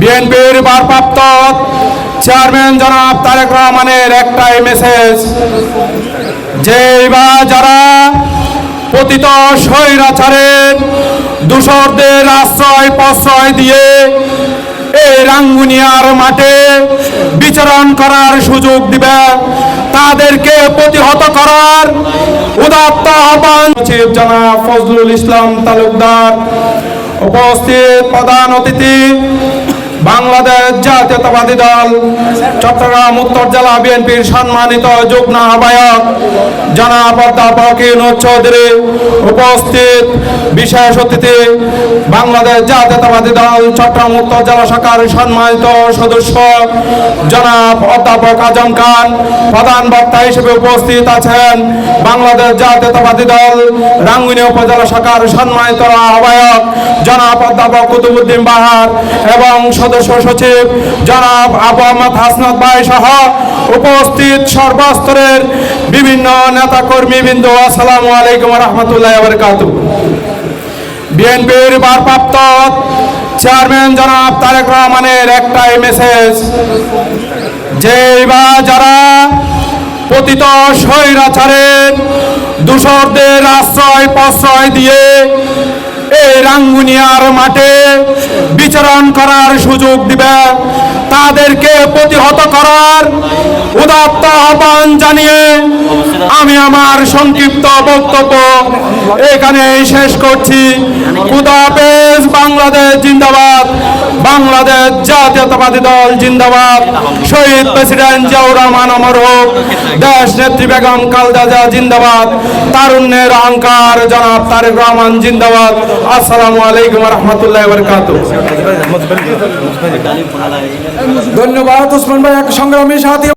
বিএনপির ভারপ্রাপ্ত চেয়ারম্যান জনাব তারেক রহমানের একটাই মেসেজ যে বা যারা পতিত স্বৈরাচারের দূষরদের আশ্রয় প্রশ্রয় দিয়ে এই রাঙ্গুনিয়ার মাঠে বিচরণ করার সুযোগ দিবে, তাদেরকে প্রতিহত করার উদাত্ত আহ্বান। সচিব জনাব ফজলুল ইসলাম তালুকদার, উপস্থিত প্রধান অতিথি বাংলাদেশ জাতীয়তাবাদী দল, চট্টগ্রাম, উত্তর জেলা বিএনপির সম্মানিত যুগ্ম আহ্বায়ক জনাব অধ্যাপক চৌধুরী উপস্থিত। বিশেষ অতিথি, বাংলাদেশ জাতীয়তাবাদী দল, চট্টগ্রাম, উত্তর জেলা শাখার সম্মানিত সদস্য জনাব অধ্যাপক আজম খান। প্রধান বক্তা হিসেবে উপস্থিত আছেন বাংলাদেশ জাতীয়তাবাদী দল রাঙ্গুনি উপজেলা শাখার সম্মানিত আহ্বায়ক জনাব অধ্যাপক কুতুবুদ্দিন বাহার এবং সদস্য সচিব জনাব আবু আহমদ হাসনাত ভাই সহ উপস্থিত সর্বস্তরের বিভিন্ন নেতাকর্মী বিন্দু, আসসালামু আলাইকুম রহমতুল্লাহ বরকাত বিএনপির ভারপ্রাপ্ত চেয়ারম্যান জনাব তারেক রহমানের একটাই মেসেজ, যে বা যারা পতিত স্বৈরাচারের দূষরদের আশ্রয় প্রশ্রয় দিয়ে এই রাঙ্গুনিয়ার মাঠে বিচরণ করার সুযোগ দিবে। তাদেরকে প্রতিহত করার উদাত্ত আহ্বান জানিয়ে আমি আমার সংক্ষিপ্ত বক্তব্য এখানে শেষ করছি। খুদাফেজ বাংলাদেশ জিন্দাবাদ, বাংলাদেশ জাতীয়তাবাদী দল জিন্দাবাদ। শহীদ প্রেসিডেন্ট জিয়াউর রহমান অমর হোক, দেশ নেত্রী বেগম খালেদা জিন্দাবাদ। তারুণ্যের অহংকার জনাব তারেক রহমান জিন্দাবাদ। আসসালামু আলাইকুম রহমতুল্লাহ বরকাত ধন্যবাদ ওসমান ভাই এক সংগ্রামী সাথী।